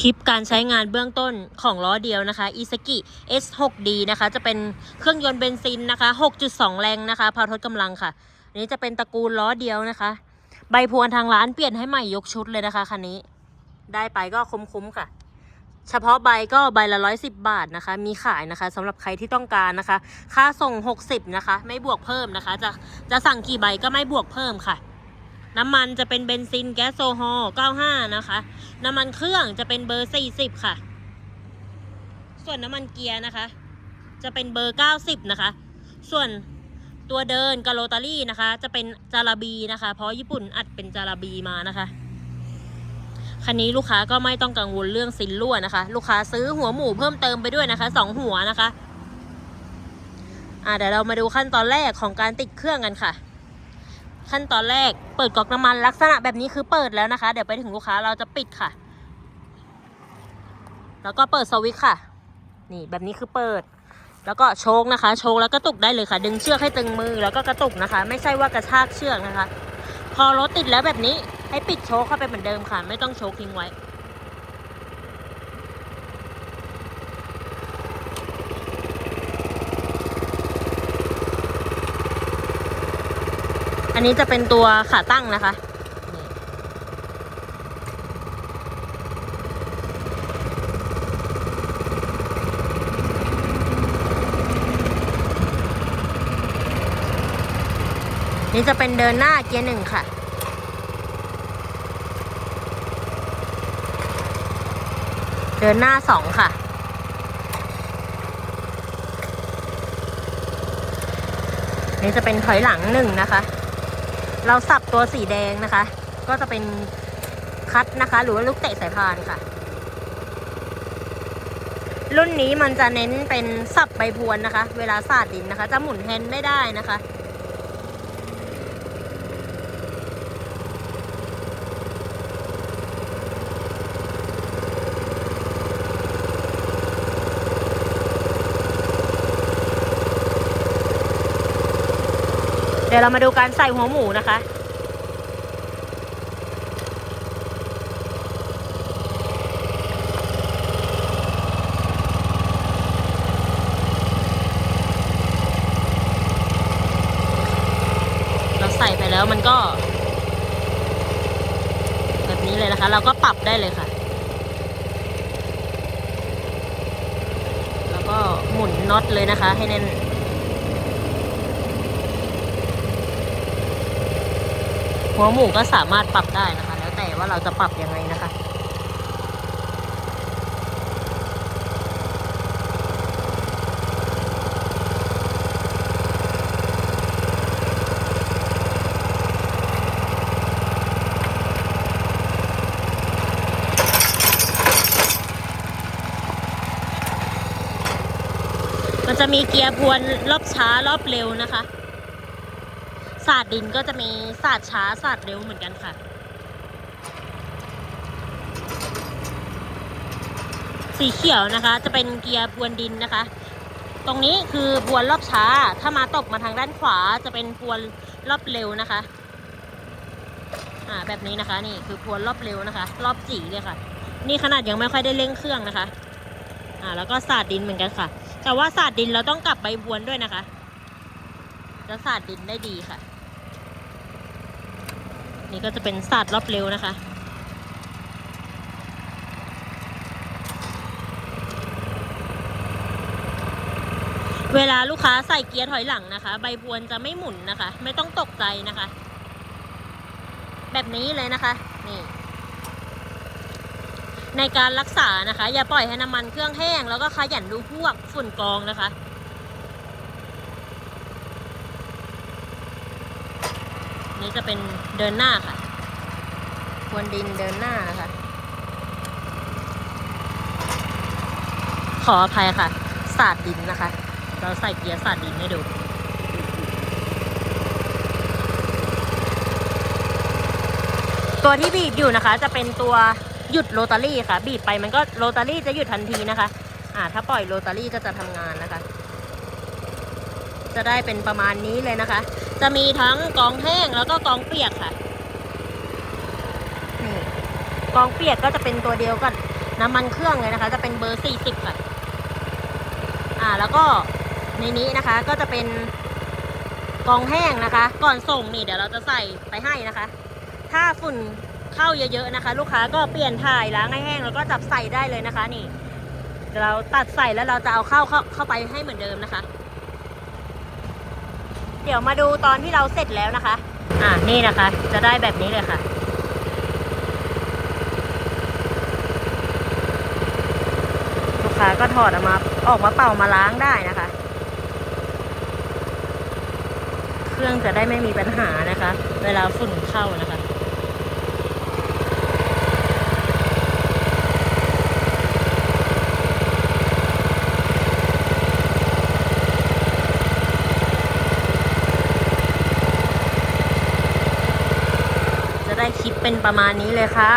คลิปการใช้งานเบื้องต้นของล้อเดียวนะคะ i s a k i S6D นะคะ จะเป็นเครื่องยนต์เบนซินนะคะ 6.2 แรงนะคะ พาวทดกำลังค่ะ อันนี้จะเป็นตระกูลล้อเดียวนะคะ ใบพวนทางร้านเปลี่ยนให้ใหม่ยกชุดเลยนะคะคันนี้ ได้ไปก็คุ้มๆค่ะ เฉพาะใบก็ใบละร้อยสิบบาทนะคะ มีขายนะคะสำหรับใครที่ต้องการนะคะ ค่าส่ง 60 นะคะ ไม่บวกเพิ่มนะคะ จะจะสั่งกี่ใบก็ไม่บวกเพิ่มค่ะ น้ำมันจะเป็นเบนซินแก๊สโซฮอล์95 นะคะ น้ำมันเครื่องจะเป็นเบอร์ 40 ค่ะ ส่วนน้ำมันเกียร์นะคะ จะเป็นเบอร์ 90 นะคะ ส่วนตัวเดินกับโรตารี่นะคะ จะเป็นจาราบีนะคะ เพราะญี่ปุ่นอัดเป็นจาราบีมานะคะ คันนี้ลูกค้าก็ไม่ต้องกังวลเรื่องซินรั่วนะคะ ลูกค้าซื้อหัวหมูเพิ่มเติมไปด้วยนะคะสองหัวนะคะอ่าเดี๋ยวเรามาดูขั้นตอนแรกของการติดเครื่องกันค่ะ ขั้นตอนแรกเปิดก๊อกน้ำมันลักษณะแบบนี้คือเปิดแล้วนะคะ เดี๋ยวไปถึงลูกค้าเราจะปิดค่ะ แล้วก็เปิดสวิตช์ค่ะ นี่แบบนี้คือเปิด แล้วก็โชกนะคะ โชกแล้วก็ตุกได้เลยค่ะ ดึงเชือกให้ตึงมือแล้วก็กระตุกนะคะ ไม่ใช่ว่ากระชากเชือกนะคะ พอรถติดแล้วแบบนี้ให้ปิดโชกเข้าไปเหมือนเดิมค่ะ ไม่ต้องโชกทิ้งไว้ อันนี้จะเป็นตัวขาตั้งนะคะนี่นี่จะเป็นเดินหน้าเกียร์หนึ่งค่ะ เดินหน้าสองค่ะ นี่จะเป็นถอยหลังหนึ่งนะคะ เราสับตัวสีแดงนะคะ ก็จะเป็นคัดนะคะ หรือว่าลูกเตะสายพานค่ะ รุ่นนี้มันจะเน้นเป็นสับใบพวนนะคะ เวลาสาดดินนะคะ จะหมุนแฮนด์ไม่ได้นะคะ เดี๋ยวเรามาดูการใส่หัวหมูนะคะ เราใส่ไปแล้วมันก็ แบบนี้เลยนะคะ เราก็ปรับได้เลยค่ะ แล้วก็หมุนน็อตเลยนะคะ ให้แน่น หัวหมูก็สามารถปรับได้นะคะ แล้วแต่ว่าเราจะปรับยังไงนะคะมันจะมีเกียร์พวนรอบช้ารอบเร็วนะคะ ศาสตร์ดินก็จะมีศาสตร์ช้าศาสตร์เร็วเหมือนกันค่ะ สีเขียวนะคะ จะเป็นเกียร์พรวนดินนะคะ ตรงนี้คือพรวนรอบช้า ถ้ามาตกมาทางด้านขวาจะเป็นพรวนรอบเร็วนะคะอ่าแบบนี้นะคะ นี่คือพรวนรอบเร็วนะคะ รอบจีเลยค่ะ นี่ขนาดยังไม่ค่อยได้เร่งเครื่องนะคะอ่าแล้วก็ศาสตร์ดินเหมือนกันค่ะ แต่ว่าศาสตร์ดินเราต้องกลับใบพรวนด้วยนะคะจะศาสตร์ดินได้ดีค่ะ นี่ก็จะเป็นศาสตร์รอบเร็วนะคะ เวลาลูกค้าใส่เกียร์ถอยหลังนะคะ ใบพวนจะไม่หมุนนะคะ ไม่ต้องตกใจนะคะ แบบนี้เลยนะคะ นี่ในการรักษานะคะ อย่าปล่อยให้น้ำมันเครื่องแห้ง แล้วก็ขยันดูพวกฝุ่นกองนะคะ นี่จะเป็นเดินหน้าค่ะควนดินเดินหน้านะคะขออภัยค่ะสาดดินนะคะ เราใส่เกียร์สาดดินให้ดูตัวที่บีบอยู่นะคะ จะเป็นตัวหยุดโรตารี่ค่ะ บีบไปมันก็โรตารี่จะหยุดทันทีนะคะ อ่า ถ้าปล่อยโรตารี่ก็จะทำงานนะคะ จะได้เป็นประมาณนี้เลยนะคะ จะมีทั้งกองแห้งแล้วก็กองเปียกค่ะนี่กองเปียกก็จะเป็นตัวเดียวกันน้ำมันเครื่องเลยนะคะ จะเป็นเบอร์40ค่ะ อ่า แล้วก็ในนี้นะคะ ก็จะเป็นกองแห้งนะคะ ก่อนส่งนี่เดี๋ยวเราจะใส่ไปให้นะคะ ถ้าฝุ่นเข้าเยอะๆนะคะ ลูกค้าก็เปลี่ยนถ่ายล้างให้แห้งแล้วก็จับใส่ได้เลยนะคะ นี่เดี๋ยวเราตัดใส่แล้วเราจะเอาเข้าเข้าเข้าไปให้เหมือนเดิมนะคะ เดี๋ยวมาดูตอนที่เราเสร็จแล้วนะคะ อ่านี่นะคะ จะได้แบบนี้เลยค่ะ ลูกค้าก็ถอดออกมาออกมาเป่ามาล้างได้นะคะ เครื่องจะได้ไม่มีปัญหานะคะ เวลาฝุ่นเข้านะคะ จะได้คลิป เป็นประมาณนี้เลยค่ะ